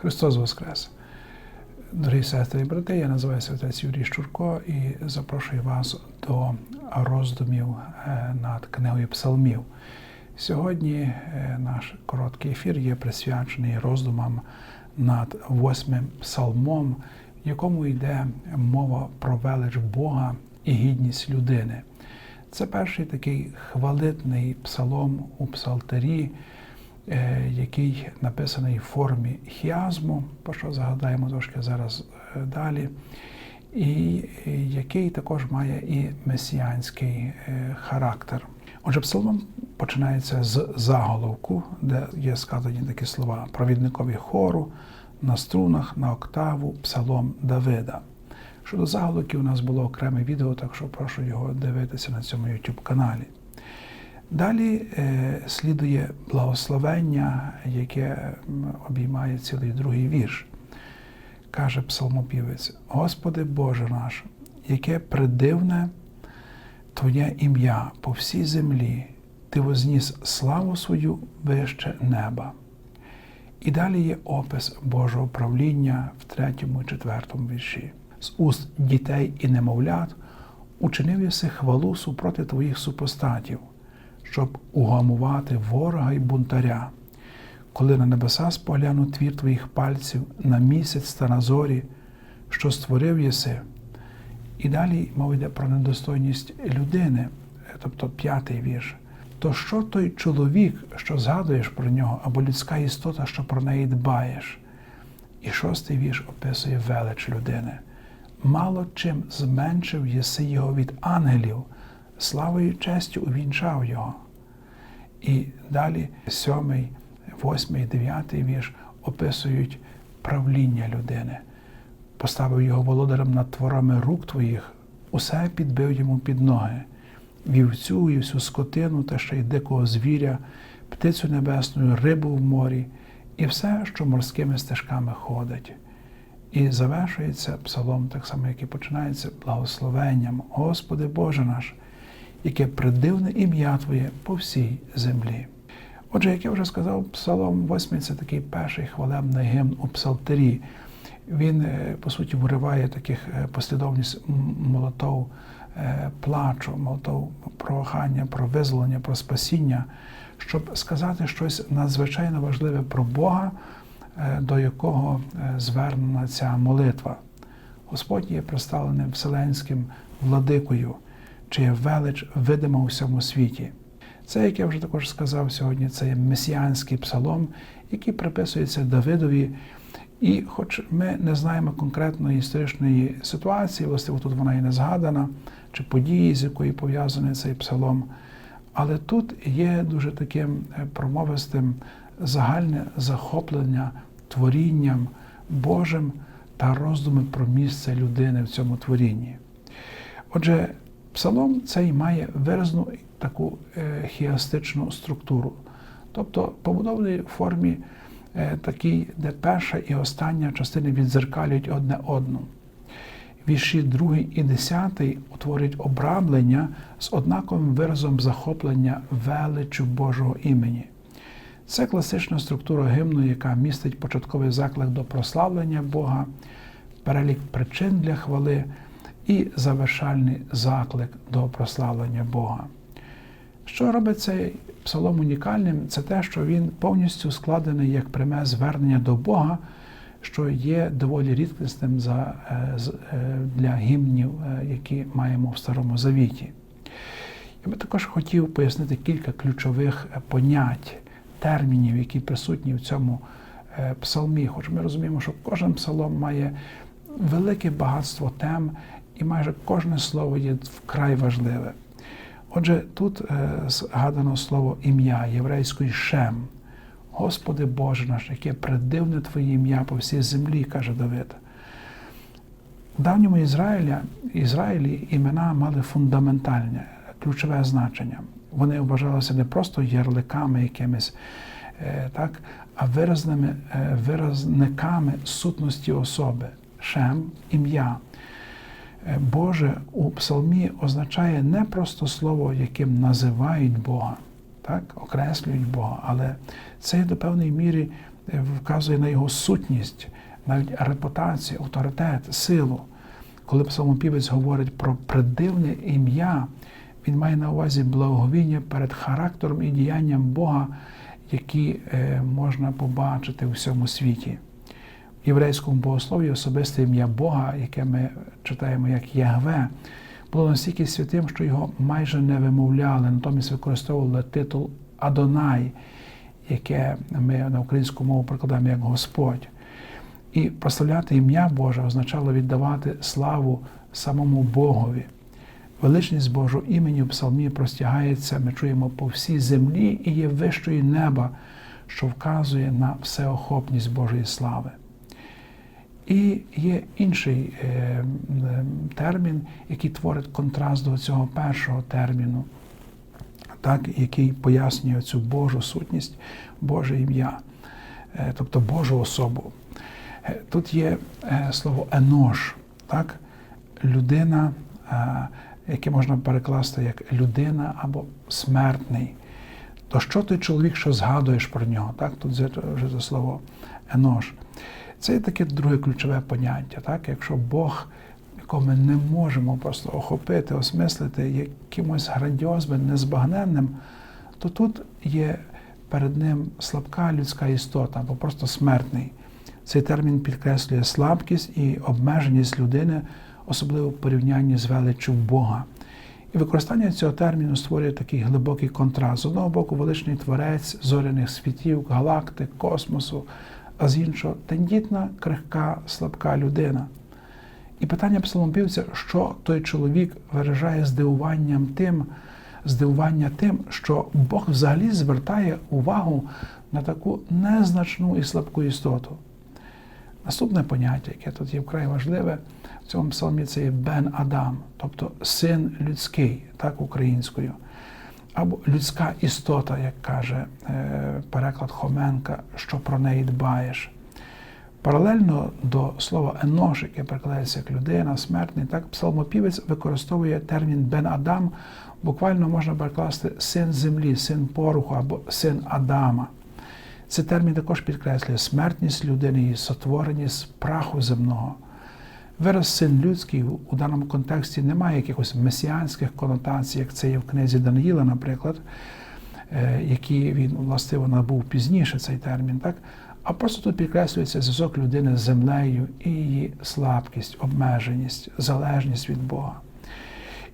Христос Воскрес! Дорогі сестри і брати, я називаюся отець Юрій Щурко і запрошую вас до роздумів е, над книгою Псалмів. Сьогодні е, наш короткий ефір є присвячений роздумам над восьмим псалмом, в якому йде мова про велич Бога і гідність людини. Це перший такий хвалитний псалом у псалтері. Е, який написаний в формі хіазму, про що загадаємо трошки зараз е, далі, і який також має і месіанський е, характер. Отже, псалом починається з заголовку, де є сказані такі слова провідникові хору, на струнах, на октаву, псалом Давида. Щодо заголовків, у нас було окреме відео, так що прошу його дивитися на цьому YouTube каналі. Далі е, слідує благословення, яке обіймає цілий другий вірш. Каже псалмопівець: Господи Боже наш, яке придивне Твоє ім'я по всій землі, Ти возніс славу свою вище неба. І далі є опис Божого правління в третьому і четвертому вірші. З уст дітей і немовлят учинив єси хвалу супроти твоїх супостатів щоб угамувати ворога й бунтаря, коли на небеса спогляну твір твоїх пальців на місяць та на зорі, що створив єси. І далі мова йде про недостойність людини, тобто п'ятий вірш. То що той чоловік, що згадуєш про нього, або людська істота, що про неї дбаєш? І шостий вірш описує велич людини. Мало чим зменшив єси його від ангелів славою і честю увінчав його. І далі сьомий, восьмий, дев'ятий вірш описують правління людини, поставив його володарем над творами рук твоїх, усе підбив йому під ноги, вівцю і всю скотину та ще й дикого звіря, птицю небесну, рибу в морі і все, що морськими стежками ходить. І завершується псалом, так само, як і починається, благословенням. Господи Боже наш яке придивне ім'я Твоє по всій землі. Отже, як я вже сказав, Псалом 8 це такий перший хвалебний гімн у Псалтері. Він, е, по суті, вириває таких е, послідовність молотов е, плачу, молотов прохання, про визволення, про спасіння, щоб сказати щось надзвичайно важливе про Бога, до якого звернена ця молитва. Господь є представленим вселенським владикою чия велич видима у всьому світі. Це, як я вже також сказав сьогодні, це є месіанський псалом, який приписується Давидові. І, хоч ми не знаємо конкретної історичної ситуації, власне, тут вона і не згадана, чи події, з якої пов'язаний цей псалом, але тут є дуже таким е, промовистим загальне захоплення творінням Божим та роздуми про місце людини в цьому творінні. Отже, Псалом цей має виразну таку е, хіастичну структуру, тобто побудований в формі е, такій, де перша і остання частини відзеркалюють одне одну. Вірші 2 і 10 утворюють обрамлення з однаковим виразом захоплення величу Божого імені. Це класична структура гімну, яка містить початковий заклик до прославлення Бога, перелік причин для хвали і завершальний заклик до прославлення Бога. Що робить цей псалом унікальним, це те, що він повністю складений як пряме звернення до Бога, що є доволі рідкісним за, е, е, для гімнів, е, які маємо в Старому Завіті. Я би також хотів пояснити кілька ключових понять, термінів, які присутні в цьому псалмі. Хоч ми розуміємо, що кожен псалом має велике багатство тем, і майже кожне слово є вкрай важливе. Отже, тут е, згадано слово ім'я єврейської шем. Господи Боже наш, яке придивне Твоє ім'я по всій землі, каже Давид. В давньому Ізраїлі, Ізраїлі імена мали фундаментальне, ключове значення. Вони вважалися не просто ярликами якимись, е, так, а виразними е, виразниками сутності особи. Шем ім'я. Е, Боже у псалмі означає не просто слово, яким називають Бога, так, окреслюють Бога, але це до певної міри е, вказує на його сутність, навіть репутацію, авторитет, силу. Коли псалмопівець говорить про придивне ім'я, він має на увазі благовіння перед характером і діянням Бога, які е, можна побачити у всьому світі. Єврейському богослові особисте ім'я Бога, яке ми читаємо як Ягве, було настільки святим, що його майже не вимовляли, натомість використовували титул Адонай, яке ми на українську мову прикладаємо як Господь. І прославляти ім'я Боже означало віддавати славу самому Богові. Величність Божого імені в псалмі простягається, ми чуємо по всій землі і є вищої неба, що вказує на всеохопність Божої слави. І є інший е, термін, який творить контраст до цього першого терміну, так, який пояснює цю Божу сутність, Боже ім'я, е, тобто Божу особу. Е, тут є слово енош, так? людина, яке можна перекласти як людина або смертний. То що той чоловік, що згадуєш про нього? Так? Тут вже це слово енош. Це є таке друге ключове поняття. Так? Якщо Бог, якого ми не можемо просто охопити, осмислити якимось грандіозним, незбагненним, то тут є перед ним слабка людська істота або просто смертний. Цей термін підкреслює слабкість і обмеженість людини, особливо в порівнянні з величчю Бога. І використання цього терміну створює такий глибокий контраст. З одного боку, величний творець зоряних світів, галактик, космосу, а з іншого тендітна, крихка, слабка людина. І питання псалмопівця, що той чоловік виражає здивуванням тим, здивування тим, що Бог взагалі звертає увагу на таку незначну і слабку істоту. Наступне поняття, яке тут є вкрай важливе, в цьому псалмі це є Бен Адам, тобто син людський, так українською або людська істота, як каже е, переклад Хоменка, що про неї дбаєш. Паралельно до слова енош, яке перекладається як людина, смертний, так псалмопівець використовує термін Бен Адам, буквально можна перекласти син землі, син поруху або син Адама. Цей термін також підкреслює смертність людини і сотворення з праху земного. Вираз син людський у даному контексті не має якихось месіанських конотацій, як це є в книзі Даниїла, наприклад, е, які він властиво набув пізніше цей термін, так? а просто тут підкреслюється зв'язок людини з землею і її слабкість, обмеженість, залежність від Бога.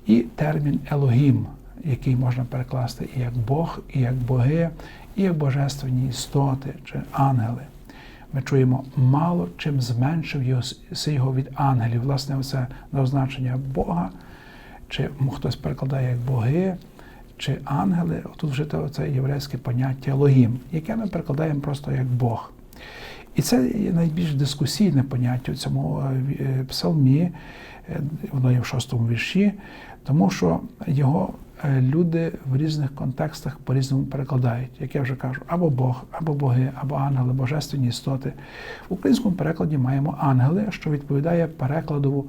І термін Елогім, який можна перекласти і як Бог, і як боги, і як божественні істоти чи ангели ми чуємо, мало чим зменшив його від ангелів. Власне, це на означення Бога, чи хтось перекладає як боги, чи ангели. Тут вже це єврейське поняття логім, яке ми перекладаємо просто як Бог. І це найбільш дискусійне поняття у цьому е, псалмі, е, воно є в шостому вірші, тому що його Е, люди в різних контекстах по-різному перекладають, як я вже кажу, або Бог, або боги, або ангели, божественні істоти. В українському перекладі маємо ангели, що відповідає перекладу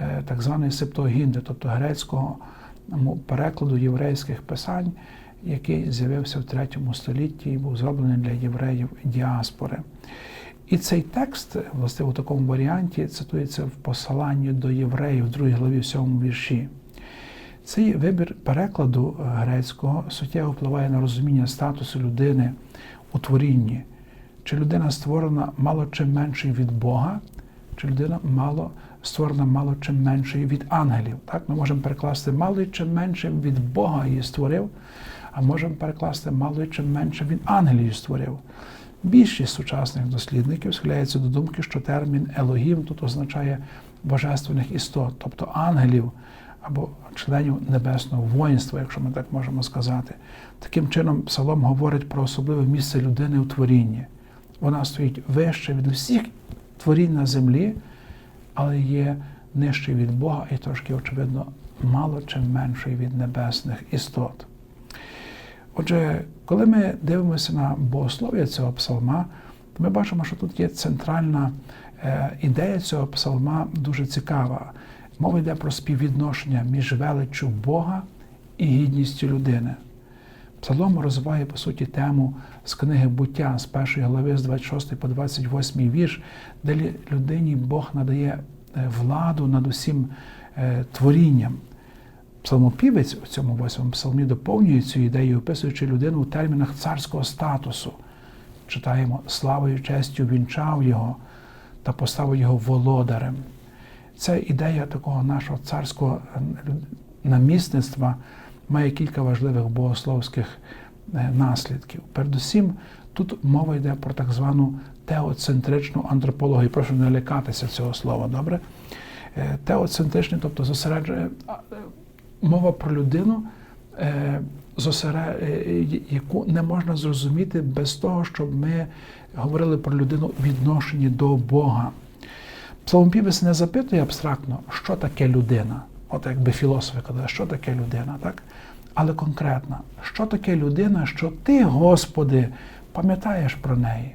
е, так званої септогінди, тобто грецького перекладу єврейських писань, який з'явився в третьому столітті і був зроблений для євреїв діаспори. І цей текст, власне, у такому варіанті цитується в посиланні до євреїв в другій главі в сьомому вірші. Цей вибір перекладу е, грецького суттєво впливає на розуміння статусу людини у творінні. Чи людина створена мало чим меншою від Бога, чи людина мало створена мало чим меншою від ангелів. Так? Ми можемо перекласти мало чим менше від Бога її створив, а можемо перекласти мало чим менше від ангелів її створив. Більшість сучасних дослідників схиляється до думки, що термін Елогім тут означає божественних істот, тобто ангелів або членів небесного воїнства, якщо ми так можемо сказати. Таким чином, Псалом говорить про особливе місце людини у творінні. Вона стоїть вище від усіх творінь на землі, але є нижчою від Бога і трошки, очевидно, мало чим меншою від небесних істот. Отже, коли ми дивимося на богослов'я цього псалма, то ми бачимо, що тут є центральна е, ідея цього псалма дуже цікава. Мова йде про співвідношення між величчю Бога і гідністю людини. Псалом розвиває, по суті, тему з книги буття з першої глави, з 26 по 28 вірш, де людині Бог надає е, владу над усім е, творінням. Псалмопівець у цьому восьмому псалмі доповнює цю ідею, описуючи людину у термінах царського статусу. Читаємо славою, честю вінчав його та поставив його володарем. Ця ідея такого нашого царського е, намісництва має кілька важливих богословських е, наслідків. Передусім, тут мова йде про так звану теоцентричну антропологію. Прошу не лякатися цього слова, добре? Е, Теоцентричний, тобто зосереджує мова про людину, яку не можна зрозуміти без того, щоб ми говорили про людину відношенні до Бога. Псалмопівець не запитує абстрактно, що таке людина. От якби філософи казали, що таке людина, так? Але конкретно, що таке людина, що ти, Господи, пам'ятаєш про неї?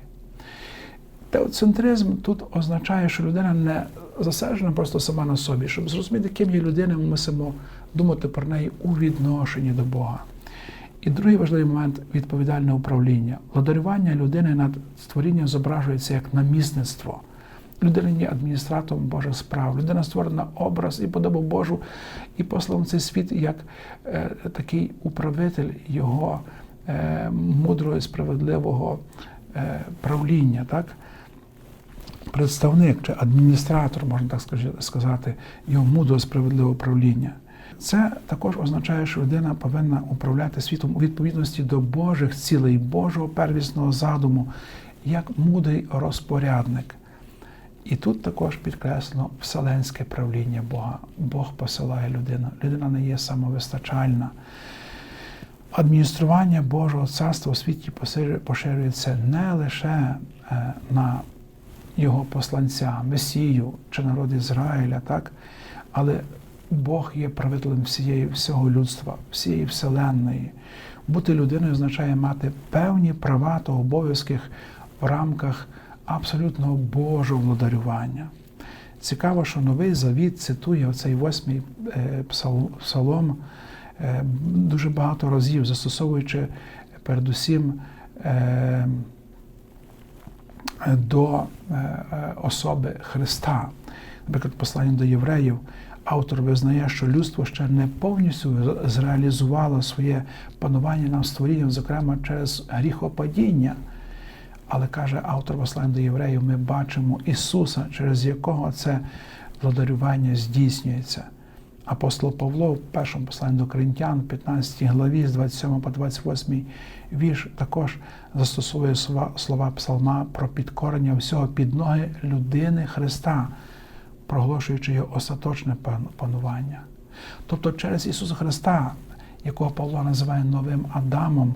Теоцентризм тут означає, що людина не засаджена просто сама на собі. Щоб зрозуміти, ким є людина, ми мусимо думати про неї у відношенні до Бога. І другий важливий момент відповідальне управління. Владарювання людини над створінням зображується як намісництво. Людина є адміністратором Божих справ. Людина створена образ і подобу Божу, і послав цей світ як е, такий управитель його е, мудрого і справедливого е, правління. Так? Представник чи адміністратор, можна так сказати, його мудрого справедливого правління. Це також означає, що людина повинна управляти світом у відповідності до Божих цілей, Божого первісного задуму, як мудрий розпорядник. І тут також підкреслено вселенське правління Бога. Бог посилає людину. Людина не є самовистачальна. Адміністрування Божого царства у світі поширюється не лише е, на його посланця, Месію чи народ Ізраїля, так? але Бог є правителем всієї, всього людства, всієї вселенної. Бути людиною означає мати певні права та обов'язки в рамках абсолютного Божого владарювання. Цікаво, що новий завіт цитує оцей восьмий е, псалом е, дуже багато разів, застосовуючи передусім е, до особи Христа. Наприклад, послання до євреїв автор визнає, що людство ще не повністю зреалізувало своє панування над створінням, зокрема через гріхопадіння. Але каже автор послання до євреїв, ми бачимо Ісуса, через якого це владарювання здійснюється. Апостол Павло в першому посланні до Коринтян, 15 главі, з 27 по 28 вірш, також застосовує слова, слова псалма про підкорення всього під ноги людини Христа, проголошуючи його остаточне панування. Тобто через Ісуса Христа, якого Павло називає новим Адамом,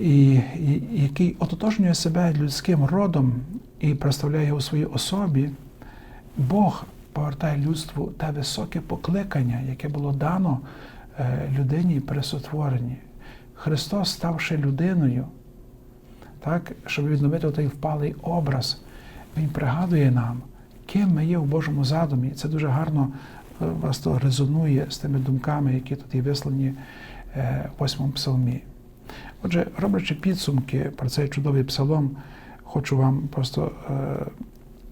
і, і, який ототожнює себе людським родом і представляє його у своїй особі, Бог повертає людству те високе покликання, яке було дано е, людині при сотворенні. Христос, ставши людиною, так, щоб відновити той впалий образ, Він пригадує нам, ким ми є в Божому задумі. Це дуже гарно е, вас то резонує з тими думками, які тут є вислані е, в восьмому псалмі. Отже, роблячи підсумки про цей чудовий псалом, хочу вам просто е,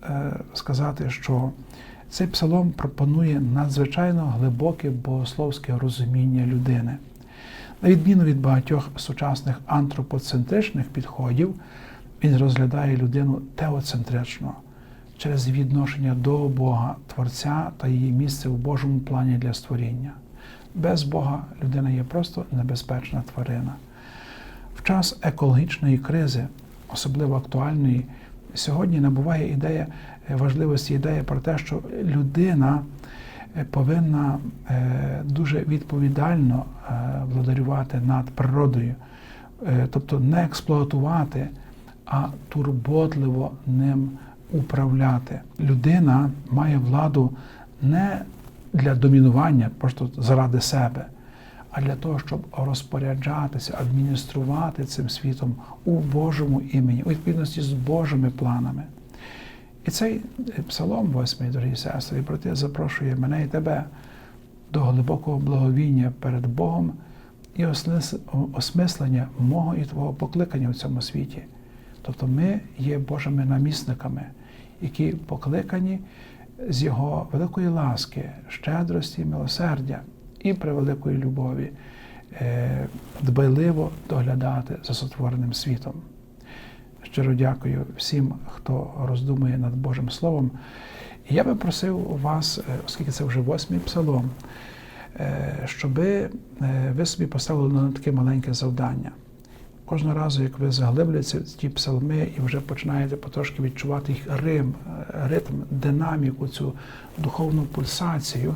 е, сказати, що цей псалом пропонує надзвичайно глибоке богословське розуміння людини. На відміну від багатьох сучасних антропоцентричних підходів, він розглядає людину теоцентрично через відношення до Бога, Творця та її місце в Божому плані для створіння. Без Бога людина є просто небезпечна тварина. В час екологічної кризи, особливо актуальної, сьогодні набуває ідея е, важливості ідея про те, що людина е, повинна е, дуже відповідально владарювати над природою, тобто не експлуатувати, а турботливо ним управляти. Людина має владу не для домінування, просто заради себе, а для того, щоб розпоряджатися, адмініструвати цим світом у Божому імені, у відповідності з Божими планами. І цей псалом, восьмий, дорогі сестри брати, запрошує мене і тебе до глибокого благовіння перед Богом і осмислення мого і Твого покликання в цьому світі. Тобто ми є Божими намісниками, які покликані з Його великої ласки, щедрості, милосердя і превеликої любові е, дбайливо доглядати за сотвореним світом. Щиро дякую всім, хто роздумує над Божим Словом. І я би просив вас, е, оскільки це вже восьмий псалом, щоб ви собі поставили на таке маленьке завдання. Кожного разу, як ви заглиблюєтеся в ті псалми і вже починаєте потрошки відчувати їх рим, е, ритм, динаміку, цю духовну пульсацію, е,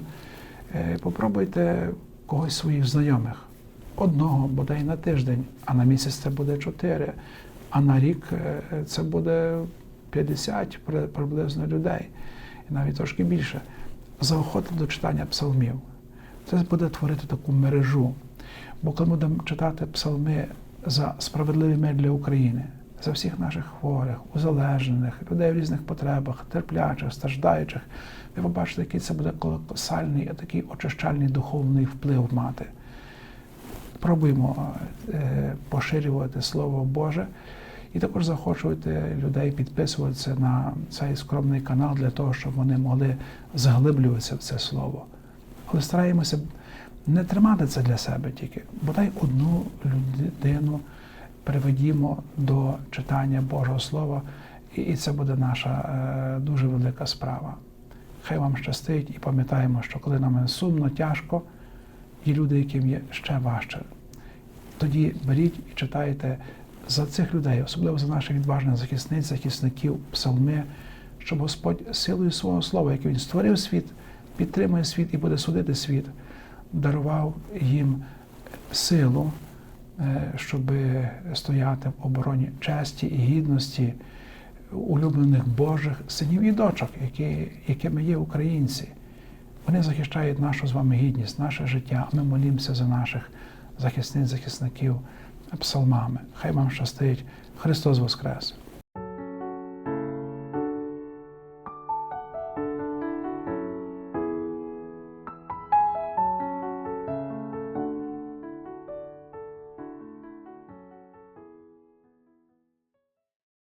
попробуйте когось своїх знайомих. Одного бодай на тиждень, а на місяць це буде чотири, а на рік е, це буде 50 при- приблизно людей, і навіть трошки більше. Заохотити до читання псалмів. Це буде творити таку мережу. Бо коли будемо читати псалми за справедливий мир для України, за всіх наших хворих, узалежнених, людей в різних потребах, терплячих, страждаючих, ви побачите, який це буде колосальний, такий очищальний духовний вплив мати. Пробуємо е, поширювати Слово Боже і також захочувати людей підписуватися на цей скромний канал для того, щоб вони могли заглиблюватися в це слово. Але стараємося не тримати це для себе тільки, бодай одну людину приведімо до читання Божого Слова, і це буде наша е, дуже велика справа. Хай вам щастить і пам'ятаємо, що коли нам сумно, тяжко, є люди, яким є ще важче. Тоді беріть і читайте за цих людей, особливо за наших відважних захисниць, захисників, псалми, щоб Господь силою свого слова, яке Він створив світ, підтримує світ і буде судити світ, дарував їм силу, щоб стояти в обороні честі і гідності улюблених Божих синів і дочок, які, якими є українці. Вони захищають нашу з вами гідність, наше життя. Ми молімося за наших захисниць, захисників псалмами. Хай вам щастить. Христос Воскрес!